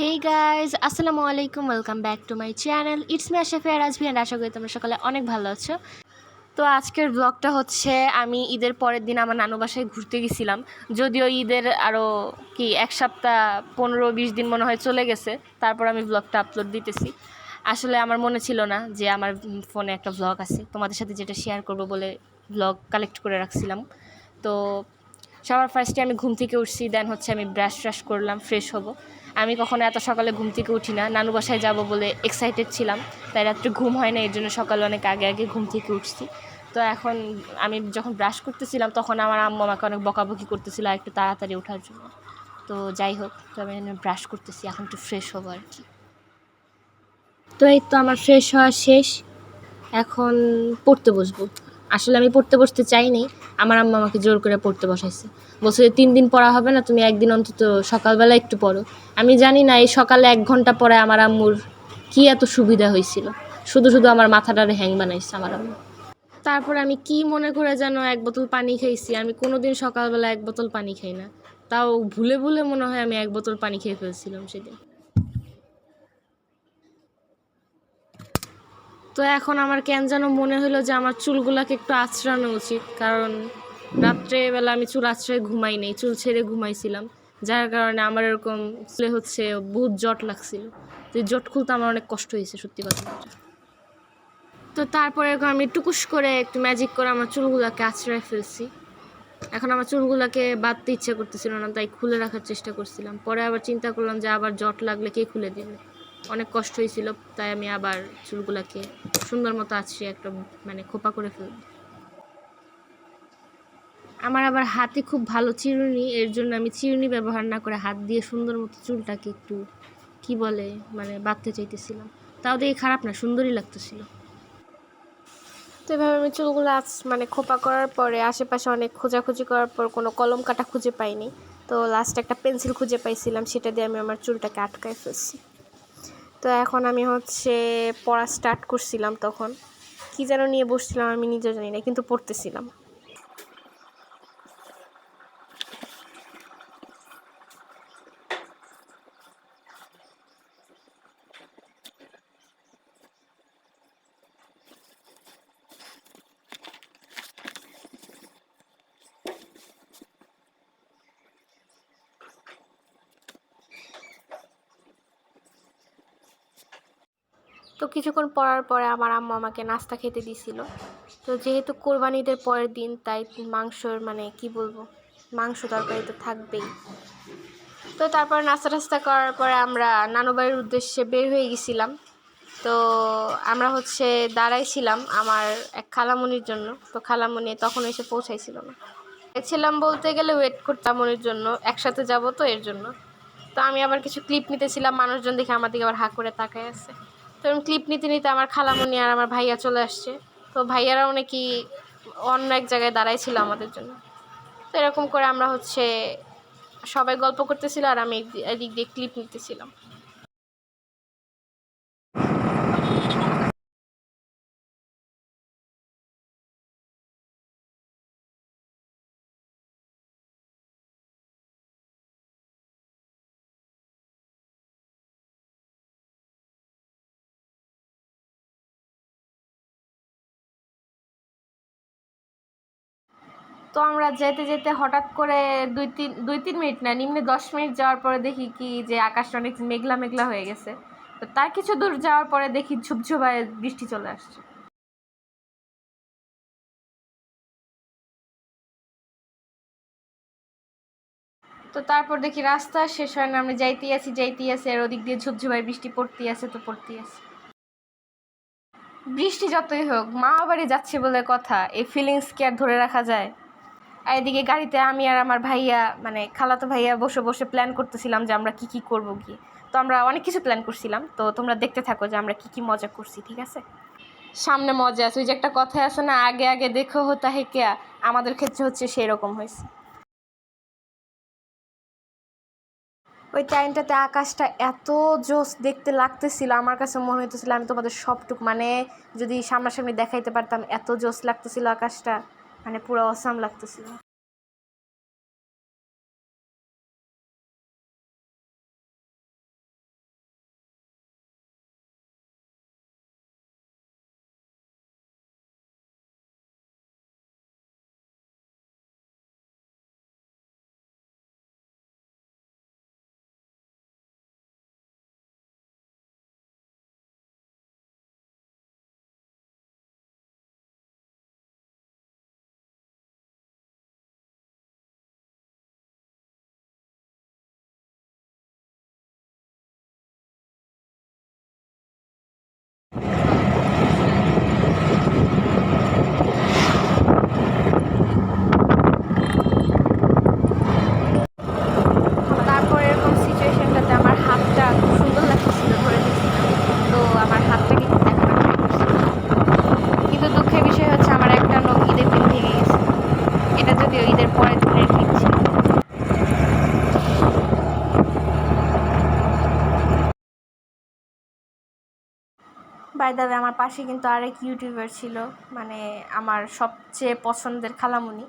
হেই guys আসসালামু আলাইকুম welcome back to my channel it's me আশাফি আর আজবি অ্যান্ড আশা করি তোমরা সকালে অনেক ভালো আছো। তো আজকের ব্লগটা হচ্ছে, আমি ঈদের পরের দিন আমার নানু বাসায় ঘুরতে গেছিলাম। যদিও ঈদের আরও কি, এক সপ্তাহ, পনেরো, বিশ দিন মনে হয় চলে গেছে। তারপর আমি ব্লগটা আপলোড দিতেছি। আসলে আমার মনে ছিল না যে আমার ফোনে একটা ব্লগ আছে। তোমাদের সাথে যেটা শেয়ার করব বলে ব্লগ কালেক্ট করে রাখছিলাম। তো সবার ফার্স্টে আমি ঘুম থেকে উঠছি দেন হচ্ছে আমি ব্রাশ ট্রাশ করলাম ফ্রেশ হব। আমি কখনো এত সকালে ঘুম থেকে উঠি না। নানু বাসায় যাব বলে এক্সাইটেড ছিলাম। তাই রাত্রে ঘুম হয় না এর জন্য সকালে অনেক আগে আগে ঘুম থেকে উঠছি। তো এখন আমি যখন ব্রাশ করতেছিলাম, তখন আমার আম্মু আমাকে অনেক বকাবকি করতেছিল একটু তাড়াতাড়ি ওঠার জন্য। তো যাই হোক, তো আমি ব্রাশ করতেছি, এখন একটু ফ্রেশ হব আর কি। তো এই তো আমার ফ্রেশ হওয়া শেষ। এখন পড়তে বসবো। আসলে আমি পড়তে বসতে চাইনি। আমার আম্মা আমাকে জোর করে পড়তে বসাইছে। বলছে যে তিন দিন পড়া হবে না, তুমি একদিন অন্তত সকালবেলা একটু পড়ো। আমি জানি না, এই সকালে এক ঘণ্টা পরে আমার আম্মুর কি এত সুবিধা হয়েছিল। শুধু শুধু আমার মাথাটারে হ্যাং বানাইছে আমার আম্মু। তারপর আমি কি মনে করে যেন এক বোতল পানি খাইছি, আমি কোনোদিন সকালবেলা এক বোতল পানি খাই না। তাও ভুলে ভুলে মনে হয় আমি এক বোতল পানি খেয়ে ফেলছিলাম সেদিন। তো এখন আমার কেন যেন মনে হলো যে আমার চুলগুলাকে একটু আঁচড়ানো উচিত। কারণ রাত্রেবেলা আমি চুল আঁচড়ায় ঘুমাই নেই, চুল ছেড়ে ঘুমাইছিলাম। যার কারণে আমার এরকম চুলে হচ্ছে বহুত জট লাগছিল। তো জট খুলতে আমার অনেক কষ্ট হয়েছে, সত্যি কথা তো তারপরে এরকম আমি টুকুস করে একটু ম্যাজিক করে আমার চুলগুলোকে আঁচড়ায় ফেলছি। এখন আমার চুলগুলোকে বাঁধতে ইচ্ছে করতেছিল না, তাই খুলে রাখার চেষ্টা করছিলাম। পরে আবার চিন্তা করলাম যে আবার জট লাগলে কে খুলে দেবে? অনেক কষ্ট হয়েছিল, তাই আমি আবার চুলগুলোকে সুন্দর মতো আছি একটা মানে খোপা করে ফেলব। আমার আবার হাতে খুব ভালো চিরুনি, এর জন্য আমি চিরুনি ব্যবহার না করে হাত দিয়ে সুন্দর মতো চুলটাকে একটু, কি বলে মানে বাঁধতে চাইতেছিলাম। তাও দেখে খারাপ না, সুন্দরই লাগতেছিল। তো এভাবে আমি চুলগুলো আজ মানে খোপা করার পরে আশেপাশে অনেক খোঁজাখুঁজি করার পর কোনো কলম কাটা খুঁজে পাইনি। তো লাস্টে একটা পেন্সিল খুঁজে পাইছিলাম, সেটা দিয়ে আমি আমার চুলটাকে আটকায় ফেলছি। তো এখন আমি হচ্ছে পড়া স্টার্ট করছিলাম তখন। কি যেন নিয়ে বসছিলাম আমি নিজেও জানি না, কিন্তু পড়তেছিলাম তো কিছুক্ষণ পড়ার পরে আমার আম্মু আমাকে নাস্তা খেতে দিছিল। তো যেহেতু কোরবানিদের পরের দিন, তাই মাংসর মানে কি বলব, মাংস তরকারি তো থাকবেই। তো তারপর নাস্তা টাস্তা করার পরে আমরা নানু বাড়ির উদ্দেশ্যে বের হয়ে গেছিলাম। তো আমরা হচ্ছে দাঁড়াইছিলাম আমার এক খালামুনির জন্য। তো খালামুনি তখন এসে পৌঁছাইছিল না। ছিলাম বলতে গেলে ওয়েট করতাম মনির জন্য, একসাথে যাব তো এর জন্য। তো আমি আবার কিছু ক্লিপ নিতেছিলাম, মানুষজন দেখে আমার দিকে আবার হাঁ করে তাকায় আছে। আমি ক্লিপ নিতে নিতে আমার খালামুনি আর আমার ভাইয়া চলে আসছে। তো ভাইয়ারাও নাকি অন্য এক জায়গায় দাঁড়াই ছিল আমাদের জন্য। তো এরকম করে আমরা হচ্ছে সবাই গল্প করতেছিল আর আমি এদিক দিয়ে ক্লিপ নিতেছিলাম। তো আমরা যেতে যেতে হঠাৎ করে দুই তিন দুই তিন মিনিট না, নিম্নে দশ মিনিট যাওয়ার পরে দেখি কি যে আকাশটা অনেক মেঘলা মেঘলা হয়ে গেছে। তো তার কিছু দূর যাওয়ার পরে দেখি ঝুপঝুপায় বৃষ্টি চলে আসছে। তো তারপর দেখি রাস্তা শেষ হয় না, আমরা যাইতেই আছি যাইতেই আছি, আর ওদিক দিয়ে ঝুপঝুপায় বৃষ্টি পড়তেই আছে তো পড়তেই আছে। বৃষ্টি যতই হোক, মা বাড়ি যাচ্ছে বলে কথা, এই ফিলিংস কি আর ধরে রাখা যায়? এদিকে গাড়িতে আমি আর আমার ভাইয়া মানে খালাতো ভাইয়া বসে বসে প্ল্যান করতেছিলাম যে আমরা কি কি করব গিয়ে। তো আমরা অনেক কিছু প্ল্যান করছিলাম। তো তোমরা দেখতে থাকো যে আমরা কি কি মজা করছি, ঠিক আছে? সামনে মজা আছে। ওই যে একটা কথা আছে না, আগে আগে দেখো হতা হে কেয়া। আমাদের ক্ষেত্রে হচ্ছে সেই রকম হয়েছে। ওই টাইমটাতে আকাশটা এত জোস দেখতে লাগতেছিল, আমার কাছে মনে হইতেছিল আমি তোমাদের সবটুক মানে যদি সামনাসামনি দেখাইতে পারতাম, এত জোস লাগতেছিল আকাশটা। মানে পুরো অসাম লাগতেছিল। দ্য আমার পাশে কিন্তু আরেক ইউটিউবার ছিল মানে আমার সবচেয়ে পছন্দের খালামুনি।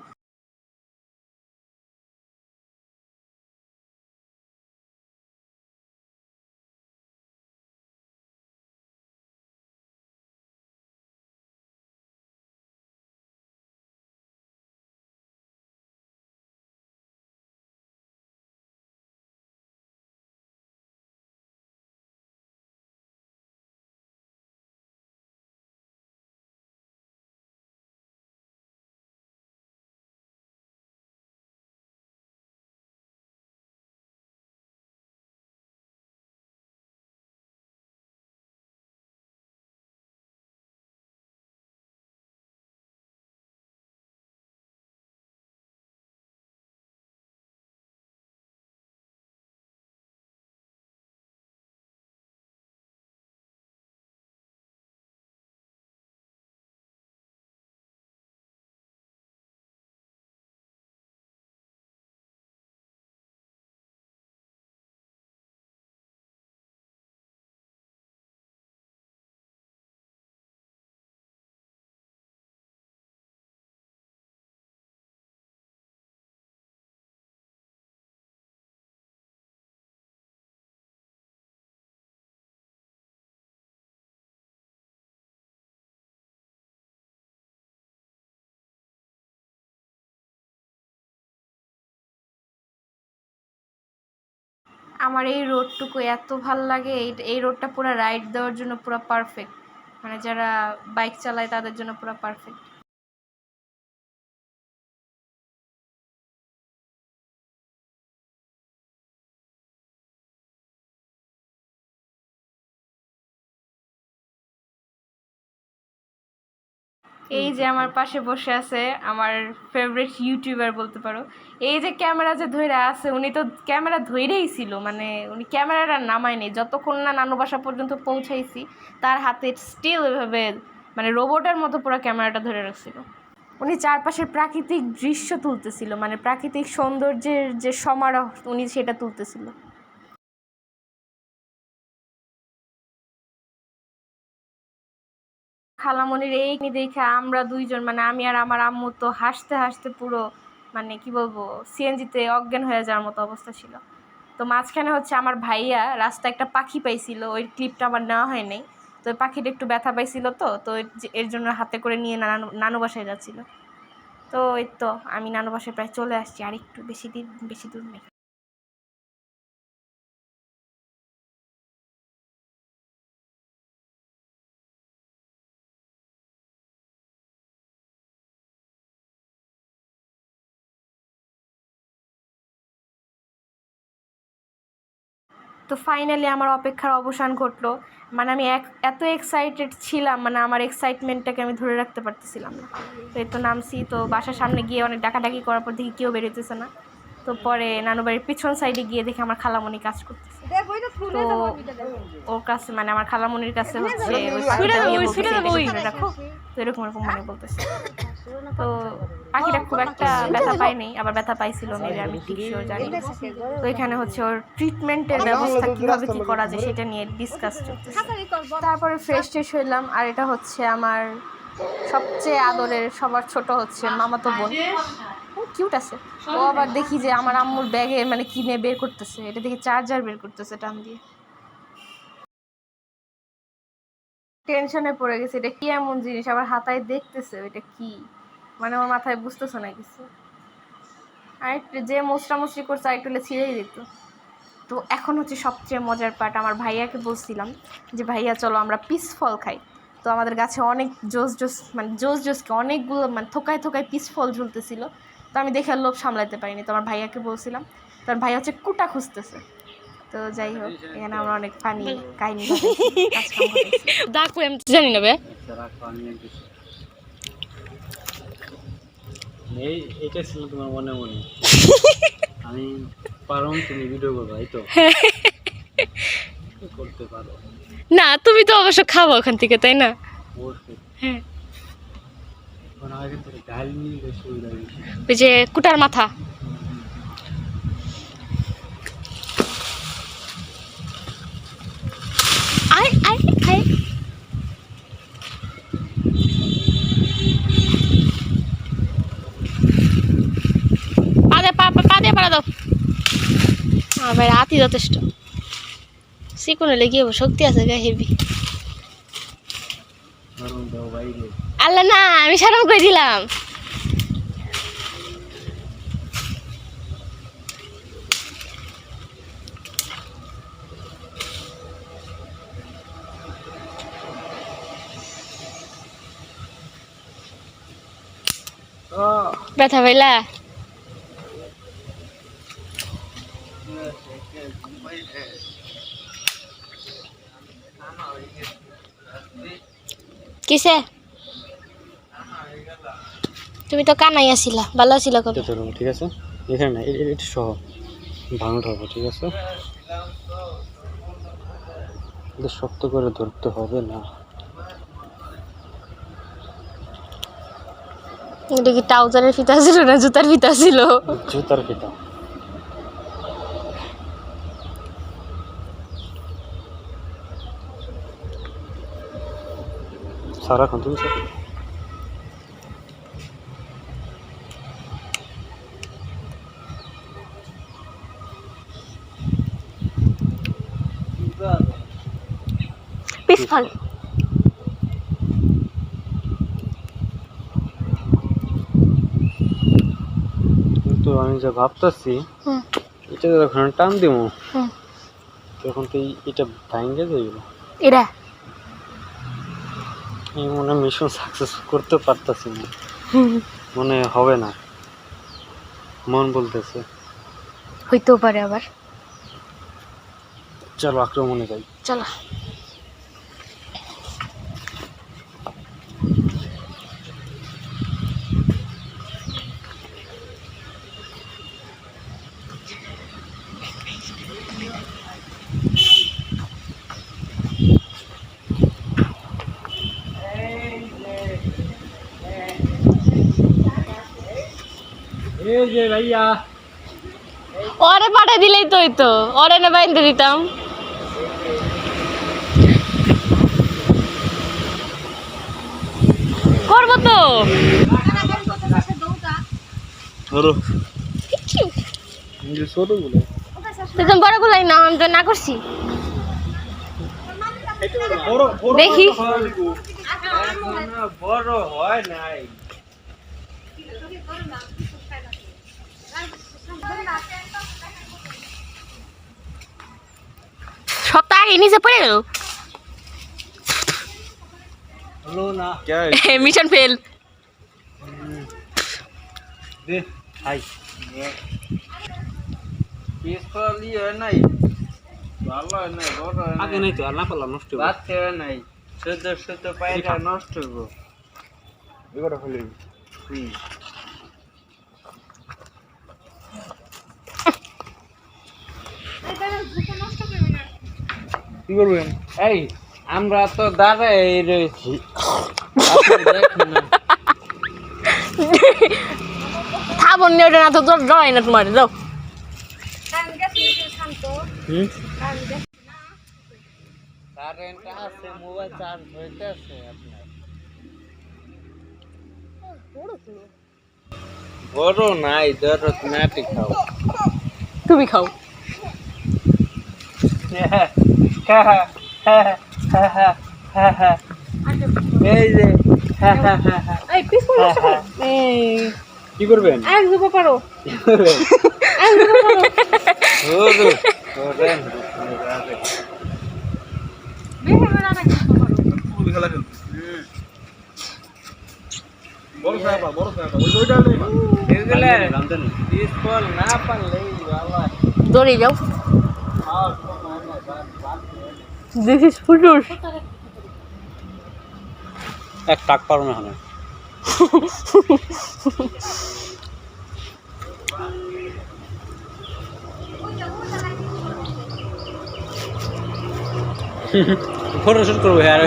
আমার এই রোডটুকু এত ভালো লাগে, এই এই রোডটা পুরো রাইড দেওয়ার জন্য পুরো পারফেক্ট মানে যারা বাইক চালায় তাদের জন্য পুরো পারফেক্ট এই যে আমার পাশে বসে আছে আমার ফেভারিট ইউটিউবার বলতে পারো। এই যে ক্যামেরা যে ধরে আছে, উনি তো ক্যামেরা ধরেই ছিল মানে উনি ক্যামেরাটা নামায়নি যতক্ষণ না নানু বাসা পর্যন্ত পৌঁছাইছি, তার হাতে স্টিল ওইভাবে মানে রোবটের মতো পুরো ক্যামেরাটা ধরে রাখছিল। উনি চারপাশের প্রাকৃতিক দৃশ্য তুলতেছিল মানে প্রাকৃতিক সৌন্দর্যের যে সমারোহ, উনি সেটা তুলতেছিল। খালামণির এই দেখে আমরা দুইজন মানে আমি আর আমার আম্মু তো হাসতে হাসতে পুরো মানে কি বলব, সিএনজিতে অজ্ঞান হয়ে যাওয়ার মতো অবস্থা ছিল। তো মাঝখানে হচ্ছে আমার ভাইয়া রাস্তায় একটা পাখি পাইছিল, ওই ক্লিপটা আমার নেওয়া হয় নাই। তো ওই পাখিটা একটু ব্যথা পাইছিল তো তো এর জন্য হাতে করে নিয়ে নানু নানু বাসায় যাচ্ছিল। তো এই তো আমি নানু বাসায় প্রায় চলে আসছি, আর একটু বেশি দিন, বেশি দূর নেই। তো ফাইনালি আমার অপেক্ষার অবসান ঘটলো। মানে আমি এক এত এক্সাইটেড ছিলাম মানে আমার এক্সাইটমেন্টটাকে আমি ধরে রাখতে পারতেছিলাম না। তো এই তো নামছি তো বাসার সামনে গিয়ে অনেক ডাকাডাকি করার পর দেখি কেউ বেরোতেছে না। তো পরে নানু বাড়ির পিছন সাইডে গিয়ে দেখি আমার খালামণি কাজ করতেছে। তো ওর কাছে মানে আমার খালামণির কাছে হচ্ছে ওই পাখিটা নিয়ে বলতেছে, "এটা এখানে রাখো তো এরকম এরকম মানে বলতেছে। তো পাখিটা খুব একটা ব্যথা পায়নি আবার ব্যথা পাইছিল মেবি আমি ঠিক শিওর জানি তো এখানে হচ্ছে ওর ট্রিটমেন্টের ব্যবস্থা কীভাবে কি করা যায় সেটা নিয়ে ডিসকাস চলতেছে তারপরে ফ্রেশ ট্রেশ হইলাম আর এটা হচ্ছে আমার সবচেয়ে আদরের সবার ছোট হচ্ছে মামাতো বোন কিউট আছে ও আবার দেখি যে আমার আম্মুর ব্যাগে মানে কিনে বের করতেছে এটা দেখি চার্জার বের করতেছে টান দিয়ে টেনশনে পড়ে গেছে এটা কি এমন জিনিস আবার হাতায় দেখতেছে এটা কি মানে ওর মাথায় বুঝতেছে না কিছু। আর একটু যে মোচড়া মুচড়ি করছে আর একটু হলে ছিঁড়েই দিত। তো এখন হচ্ছে সবচেয়ে মজার পার্ট আমার ভাইয়াকে বলছিলাম যে ভাইয়া চলো আমরা পিস ফল খাই। তো আমাদের গাছে অনেক জোস জোস মানে জোস জোসকে অনেকগুলো মানে থোকায় থোকায় পিস ফল ঝুলতেছিল। তো আমি দেখে আর লোভ সামলাতে পারিনি। তো আমার ভাইয়াকে বলছিলাম তো আমার ভাইয়া হচ্ছে কুটা খুঁজতেছে। তো যাই হোক এখানে আমরা অনেক ফানি কাহিনী জানি না বে। এই এটা ছিল তোমার মনে মনে। আমি পারো তুমি ভিডিও করব এই তো। করতে পারো? না তুমি তো অবশ্য খাব ওখান থেকে তাই না? হ্যাঁ। ওই যে কুটার মাথা। আয় আয়। আমার রাতই যথেষ্ট। চিকন হলে হব শক্তি আছে গা হেভি। দাও আল্লাহ না আমি সারম করে দিলাম। ব্যথা পাইলা? কিসে? তুমি তো কানাই আসিলা ভালো আসিলা কবে? ঠিক আছে? এখানে না এটা সহ ভাঙতে হবে ঠিক আছে? এটা শক্ত করে ধরতে হবে না। এটা কি ট্রাউজারের ফিতা ছিল না জুতার ফিতা ছিল? জুতার ফিতা। সাথে পিছফল কিন্তু আমি যা ভাবতেছি এটা যখন টান দিব তখন তো এটা ভাঙ্গে যাইব। এরা এই মনে মিশন সাকসেস করতে পারতেছি না। মনে হবে না। মন বলতেছে। হইতেও পারে আবার। চলো আক্রমণে যাই। চলো। এই যে ভাইয়া। ওরে পাঠিয়ে দিলেই তো হইতো। ওরে না বাইন্দে দিতাম। করব তো। ধরো। ছোটগুলো। তুমি বড় গুলাই না আমি তো না করছি। দেখি। বড় হয় নাই। আগে নিচে পড়ে গেল। Mission fail. দে হাই পিস্তলি হয় নাই ভালো হয় নাই বড় হয় আগে নাই নাই তো আর না পারলাম নষ্ট হবে বাচ্চা হয় নাই শুদ্ধ শুদ্ধ পায়টা নষ্ট হব এবারে হলে হুম কি করবেন এই আমরা তো দাঁড়াই রয়েছি। আপনি দেখেন নিয়ে ওটা না তো তোর না তোমার যাও। মোবাইল চার্জ হইতেছে আপনার। বড় নাই ধরো নাটি খাও। তুমি খাও। এই যে এই পিস কি করবেন এক দুটো পারো ধরো ধরেন এগুলা জানতেন পিস্তল না পারলেই ভালো হয়। দৌড়ে যাও খাওয়ার সময় নাই, বাদ- বাদ দেখিস ফুটুস এক টাক পারো না এখানে। ফটো শুট করব হ্যাঁ।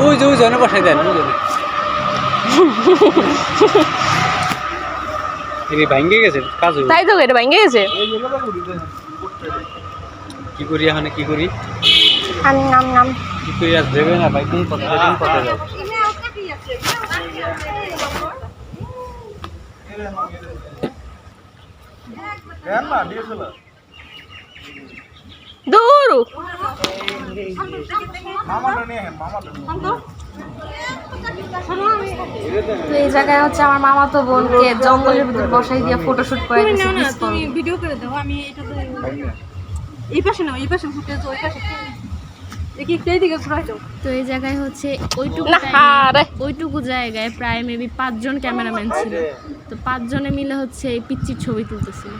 ওই যে ওই জনে বসাই দেন ভাঙ্গে গেছে কাজ তাই তো এটা ভেঙে গেছে? কি করি এখানে কি করি? আম নাম নাম। কি করি আজ দেবে না ভাই কোন কথা কোন কথা দূর তো এই জায়গায় হচ্ছে আমার মামা তো বোনকে জঙ্গলের ভিতর বসাই দিয়ে ফটোশুট করে তুমি না ভিডিও করে দাও আমি এটা তো এই পাশে নাও এই পাশে ফুটেজ ওই পাশে তো এই জায়গায় হচ্ছে ওইটুকু না। ওইটুকু জায়গায় প্রায় মেবি পাঁচজন ক্যামেরাম্যান ছিল। তো পাঁচজনে মিলে হচ্ছে এই পিচ্চির ছবি তুলতেছিল।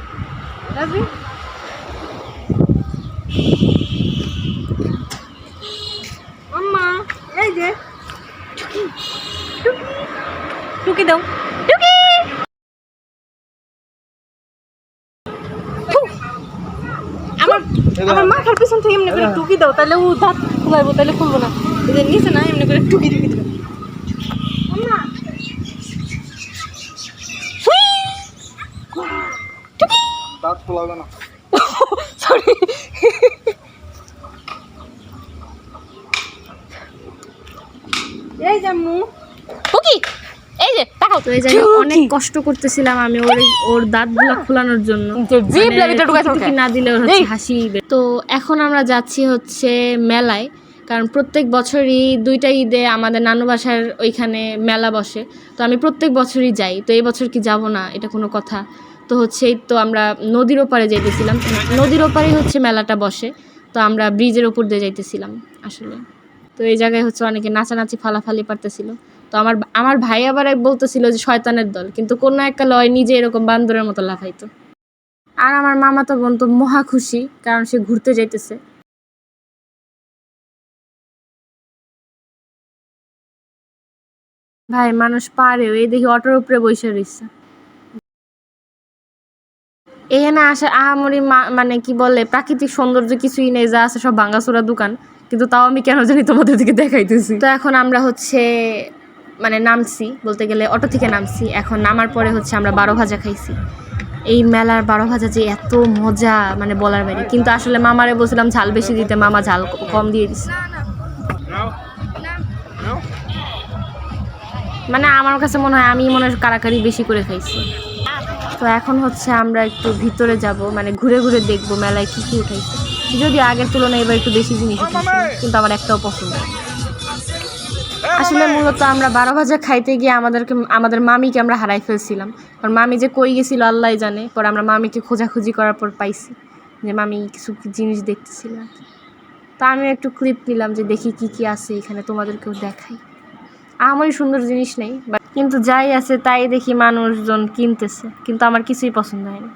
এই যে। টুকি টুকি দাও টুকি। আমার আমার মাথার পিছন থেকে এমনি করে টুকি দাও তাহলে ও দাঁত খুলাইবো তাহলে খুলবো না। যে নিচে না এমনি করে টুকি টুকি দিবে দাঁত খোলাবে না। সরি এই জাম্মু ওকে এই যে তাকাও। তো এই জায়গায় অনেক কষ্ট করতেছিলাম আমি ওর ওর দাঁতগুলো খোলানোর জন্য। জিভ মানে লাভিটা ঢুকাইছো ওকে। না দিলে ওর হচ্ছে হাসি তো এখন আমরা যাচ্ছি হচ্ছে মেলায় কারণ প্রত্যেক বছরই দুইটা ঈদে আমাদের নানু বাসার ওইখানে মেলা বসে। তো আমি প্রত্যেক বছরই যাই তো এই বছর কি যাব না এটা কোনো কথা। তো হচ্ছে তো আমরা নদীর ওপারে যাইতেছিলাম। নদীর ওপারেই হচ্ছে মেলাটা বসে তো আমরা ব্রিজের ওপর দিয়ে যাইতেছিলাম আসলে। তো এই জায়গায় হচ্ছে অনেকে নাচানাচি, ফালাফালি পারতেছিল। তো আমার আমার ভাই আবার বলতেছিল যে শয়তানের দল, কিন্তু কোনো একটা লয় নিজে এরকম বান্দরের মতো লাফাইতো। আর আমার মামা তো বোন তো মহা খুশি, কারণ সে ঘুরতে যাইতেছে। ভাই, মানুষ পারে এই দেখি অটোর উপরে বসে রয়েছে এখানে আসে আহামরি মানে কি বলে, প্রাকৃতিক সৌন্দর্য কিছুই নেই, যা আছে সব ভাঙাচোরা দোকান। কিন্তু তাও আমি কেন জানি তোমাদের দিকে দেখাইতেছি। তো এখন আমরা হচ্ছে মানে নামছি, বলতে গেলে অটো থেকে নামছি। এখন নামার পরে হচ্ছে আমরা বারো ভাজা খাইছি। এই মেলার বারো ভাজা যে এত মজা মানে বলার বাইরে। কিন্তু আসলে মামারে বলছিলাম ঝাল বেশি দিতে, মামা ঝাল কম দিয়ে দিছে। মানে আমার কাছে মনে হয় আমি মনে হয় কারাকারি বেশি করে খাইছি। তো এখন হচ্ছে আমরা একটু ভিতরে যাব মানে ঘুরে ঘুরে দেখব মেলায় কি কি উঠাইছে। যদি আগের তুলনায় এবার একটু বেশি জিনিস কিন্তু আমার একটাও পছন্দ। আসলে মূলত আমরা বারো ভাজা খাইতে গিয়ে আমাদেরকে আমাদের মামিকে আমরা হারাই ফেলছিলাম। কারণ মামি যে কই গেছিল আল্লাহ জানে পরে আমরা মামিকে খোঁজাখুঁজি করার পর পাইছি যে মামি কিছু জিনিস দেখতেছিল। তো আমি একটু ক্লিপ নিলাম যে দেখি কি কি আছে এখানে তোমাদেরকেও দেখাই। আমারই সুন্দর জিনিস নেই বাট কিন্তু যাই আছে তাই দেখি মানুষজন কিনতেছে কিন্তু আমার কিছুই পছন্দ হয়নি।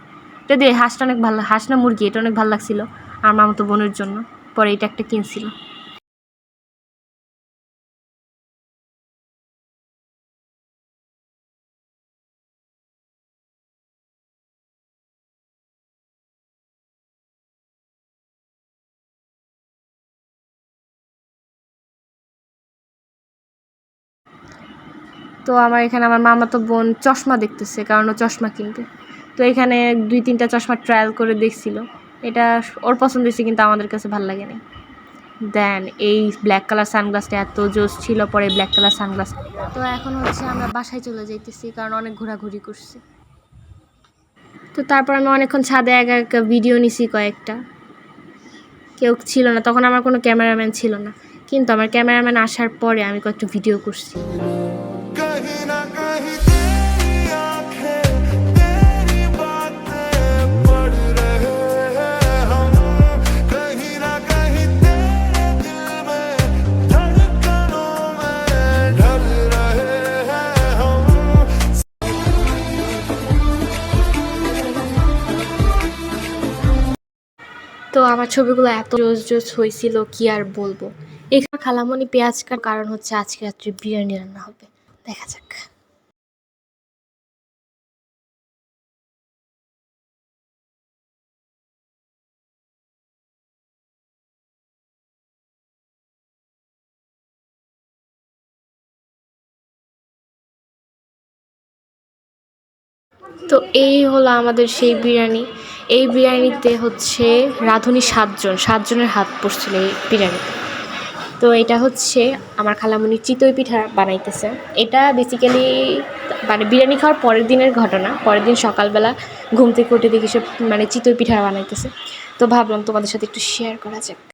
যদি হাঁসটা অনেক ভালো হাঁস না মুরগি এটা অনেক ভালো লাগছিল। আমার মামতো বোনের জন্য। পরে এটা একটা কিনছিল। তো আমার এখানে আমার মামা তো বোন চশমা দেখতেছে, কারণ ও চশমা কিনবে। তো এখানে দুই তিনটা চশমা ট্রায়াল করে দেখছিল। এটা ওর পছন্দ হয়েছে কিন্তু আমাদের কাছে ভালো লাগেনি। দেন এই ব্ল্যাক কালার সানগ্লাসটা এত জোস ছিল পরে ব্ল্যাক কালার সানগ্লাস তো এখন হচ্ছে আমরা বাসায় চলে যাইতেছি কারণ অনেক ঘোরাঘুরি করছি। তো তারপর আমি অনেকক্ষণ ছাদে একা একা ভিডিও নিছি কয়েকটা। কেউ ছিল না তখন আমার কোনো ক্যামেরাম্যান ছিল না। কিন্তু আমার ক্যামেরাম্যান আসার পরে আমি কয়েকটা ভিডিও করছি। তো আমার ছবিগুলো এত জোস জোস হয়েছিল, কি আর বলব? এখানে খালামণি পেঁয়াজ কারণ হচ্ছে আজকে রাত্রে বিরিয়ানি রান্না হবে। দেখা যাক। তো এই হলো আমাদের সেই বিরিয়ানি। এই বিরিয়ানিতে হচ্ছে রাঁধুনি সাতজন, সাতজনের হাত পড়ছিল এই বিরিয়ানিতে। তো এটা হচ্ছে আমার খালামুনি চিতই পিঠা বানাইতেছে। এটা বেসিক্যালি মানে বিরিয়ানি খাওয়ার পরের দিনের ঘটনা। পরের দিন সকালবেলা ঘুম থেকে উঠে দেখি সব মানে চিতই পিঠা বানাইতেছে। তো ভাবলাম তোমাদের সাথে একটু শেয়ার করা যাক।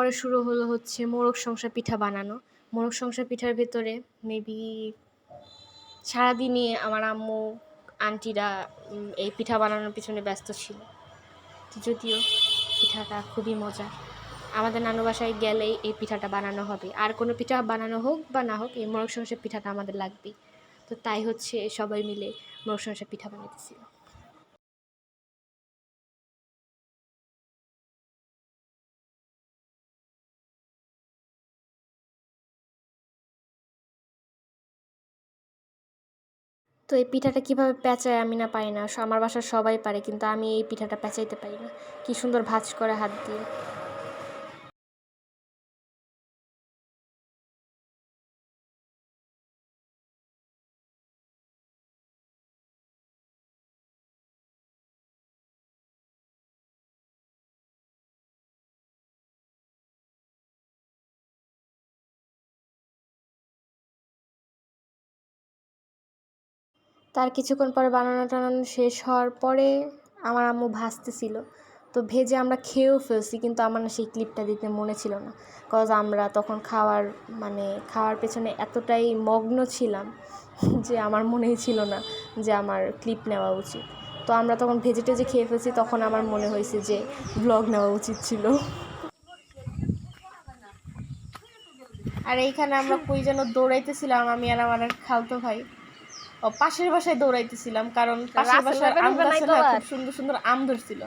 এরপরে শুরু হলো হচ্ছে মোরগ সংসার পিঠা বানানো। মোরগ সংসার পিঠার ভেতরে মেবি সারাদিনই আমার আম্মু, আন্টিরা এই পিঠা বানানোর পিছনে ব্যস্ত ছিল। যদিও পিঠাটা খুবই মজার। আমাদের নানু বাসায় গেলেই এই পিঠাটা বানানো হবে। আর কোনো পিঠা বানানো হোক বা না হোক, এই মোরগ সংসার পিঠাটা আমাদের লাগবেই। তো তাই হচ্ছে সবাই মিলে মোরগ সংসার পিঠা বানাইতেছিল। তো এই পিঠাটা কীভাবে পেঁচায় আমি না পাই না আমার বাসার সবাই পারে, কিন্তু আমি এই পিঠাটা পেঁচাইতে পারি না। কী সুন্দর ভাজ করে হাত দিয়ে। তার কিছুক্ষণ পরে বানানো টানানো শেষ হওয়ার পরে আমার আম্মু ভাজতেছিল তো ভেজে আমরা খেয়েও ফেলছি, কিন্তু আমার না সেই ক্লিপটা দিতে মনে ছিল না। কজ আমরা তখন খাওয়ার মানে খাওয়ার পেছনে এতটাই মগ্ন ছিলাম যে আমার মনেই ছিল না যে আমার ক্লিপ নেওয়া উচিত। তো আমরা তখন ভেজে টেজে খেয়ে ফেলছি, তখন আমার মনে হয়েছে যে ব্লগ নেওয়া উচিত ছিল। আর এইখানে আমরা কই যেন দৌড়াইতেছিলাম, আমি আর আমার খালতো ভাই। পাশের বাসায় দৌড়াইতেছিলাম কারণ পাশের বাসার আম গাছে না খুব সুন্দর সুন্দর আম ধরছিল।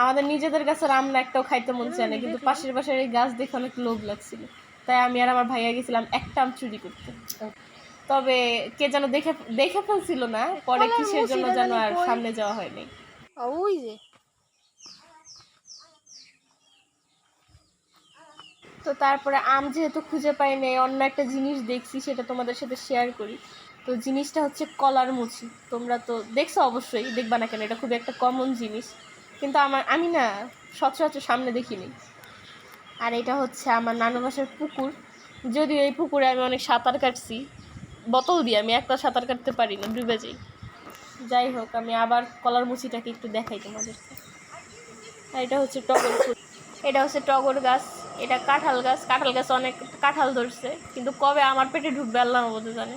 আমাদের নিজেদের গাছের আম না একটাও খাইতে মন চায় না কিন্তু পাশের বাসার এই গাছ দেখে অনেক লোভ লাগছিল। তাই আমি আর আমার ভাইয়া গেছিলাম একটা আম চুরি করতে। তবে কে যেন দেখে দেখে ফেলছিল না পরে কিসের জন্য যেন আর সামনে যাওয়া হয়নি। ওই যে। তো তারপরে আম যেহেতু খুঁজে পাই নাই অন্য একটা জিনিস দেখছি সেটা তোমাদের সাথে শেয়ার করি। তো জিনিসটা হচ্ছে কলার মুচি তোমরা তো দেখছ অবশ্যই, দেখবা না কেন, এটা খুবই একটা কমন জিনিস। কিন্তু আমার, আমি না সচরাচর সামনে দেখিনি আর এটা হচ্ছে আমার নানু বাসার পুকুর। যদিও এই পুকুরে আমি অনেক সাঁতার কাটছি। বোতল দিয়ে আমি একটা সাঁতার কাটতে পারি না, ডুবে যাই। যাই হোক, আমি আবার কলার মুচিটাকে একটু দেখাই তোমাদেরকে আর এটা হচ্ছে টগর ফুল। এটা হচ্ছে টগর গাছ। এটা কাঁঠাল গাছ। কাঁঠাল গাছ অনেক, কাঁঠাল ধরছে। কিন্তু কবে আমার পেটে ঢুকবে আল্লাহ বলতে জানে।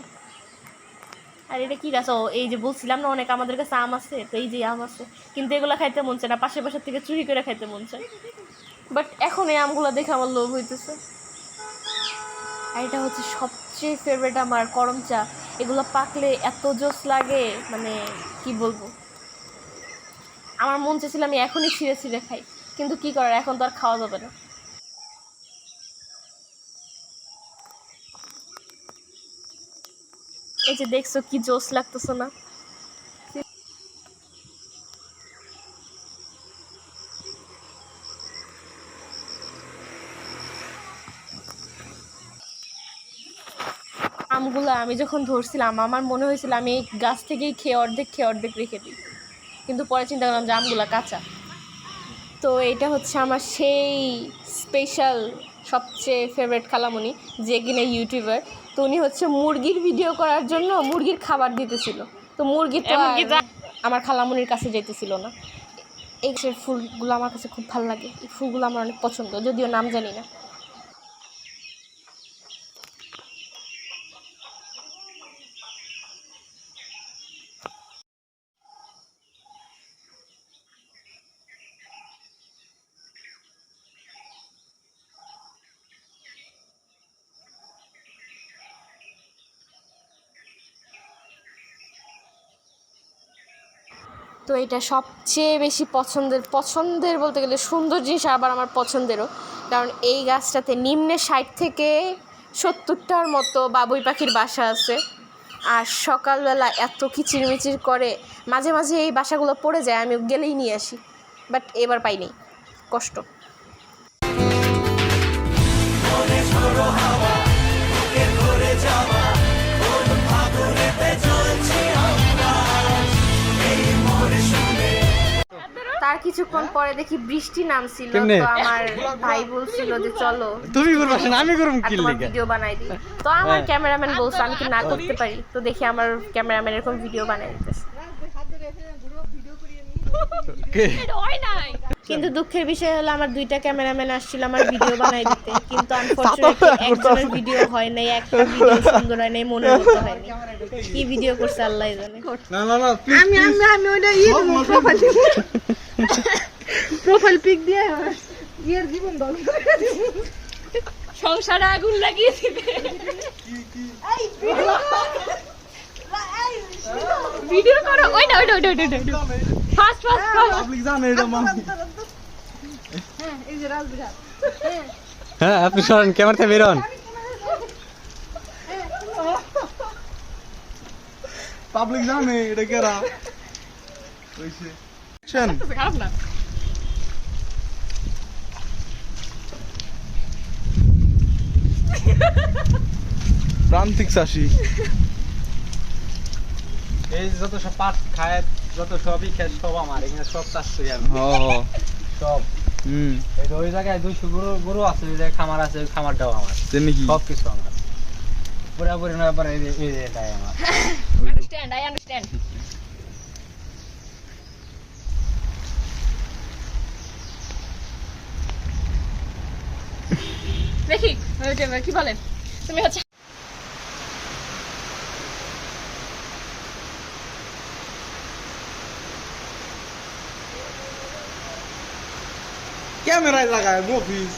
আর এটা কি গাছ? ও, এই যে বলছিলাম না, অনেক আমাদের কাছে আম আছে, তো এই যে আম আছে। কিন্তু এগুলো খাইতে মন চায় না, পাশের পাশের থেকে চুরি করে খাইতে মন চায়। বাট এখন এই আমগুলো দেখে আমার লোভ হইতেছে। আর এটা হচ্ছে সবচেয়ে ফেভারিট আমার করম চা। এগুলো পাকলে এত জোস লাগে মানে কি বলব? আমার মন চেয়েছিল আমি এখনই ছিঁড়ে ছিঁড়ে খাই, কিন্তু কি করার, এখন তো আর খাওয়া যাবে না। এই যে দেখছ কি জোস লাগতেছে না? আমগুলো আমি যখন ধরছিলাম, আমার মনে হয়েছিল আমি এই গাছ থেকেই খেয়ে অর্ধেক খেয়ে অর্ধেক রেখে দিই। কিন্তু পরে চিন্তা করলাম যে আমগুলো কাঁচা। তো এটা হচ্ছে আমার সেই স্পেশাল সবচেয়ে ফেভারিট খালামণি যে কিনা ইউটিউবার তো উনি হচ্ছে মুরগির ভিডিও করার জন্য মুরগির খাবার দিতেছিল। তো মুরগি তো আমার খালামুনির কাছে যেতেছিল না। এই ফুলগুলো আমার কাছে খুব ভালো লাগে। এই ফুলগুলো আমার অনেক পছন্দ যদিও নাম জানি না। এটা সবচেয়ে বেশি পছন্দের পছন্দের বলতে গেলে সুন্দর জিনিস আবার আমার পছন্দেরও। কারণ এই গাছটাতে নিম্নে ষাট থেকে সত্তরটার মতো বাবুই পাখির বাসা আছে। আর সকালবেলা এত কিচিরমিচির করে মাঝে মাঝে এই বাসাগুলো পড়ে যায়, আমি গেলেই নিয়ে আসি। বাট এবার পাইনি, কষ্ট। তার কিছুক্ষণ পরে দেখি বৃষ্টি নামছিল তো আমার ভাই বলছিল যে চলো। তুমি করবা না আমি আর কি লিগা। ভিডিও বানাই দিই। তো আমার ক্যামেরাম্যান বলছে আমি কি না করতে পারি? তো দেখি আমার ক্যামেরাম্যান এরকম ভিডিও বানাই দিতেছে। কিন্তু দুঃখের বিষয় হলো আমার দুইটা ক্যামেরাম্যান আসছিল আমার ভিডিও বানাই দিতে। কিন্তু আনফরচুনেটলি একজনের ভিডিও হয় নাই একটা ভিডিও সুন্দর হয় নাই মনে মতো হয়নি কি ভিডিও করছে আল্লাহ জানে। না না না আমি আমি আমি ওইটা ইয়ে প্রোফাইল প্রোফাইল পিক দিয়ে ইয়ের জীবন দল সংসারে আগুন লাগিয়ে দিবে। ভিডিও করো। ওই না ওইটা ওইটা ওইটা ফাস্ট ফাস্ট ফাস্ট পাবলিক জানে এটা মামি হ্যাঁ এই যে রাজবিহার। হ্যাঁ। আপনি সরেন ক্যামেরা থেকে বেরোন পাবলিক জানে এটা কেরা? হইছে খারাপ না প্রান্তিক চাষি। এই যত সব পাট খায় যত সবই খায় সব আমার। এখানে সব চাষ করি আমি। সব। হুম। এই ওই জায়গায় দুইশো গরু গরু আছে ওই জায়গায় খামার আছে ওই খামারটাও আমার। তেমনি কি? সব কিছু আমার। পুরাপুরি নয় পরে এই এই এটাই আমার। আন্ডারস্ট্যান্ড আই আন্ডারস্ট্যান্ড দেখি কি বলে? তুমি হচ্ছে ক্যামেরায় লাগায় মফিস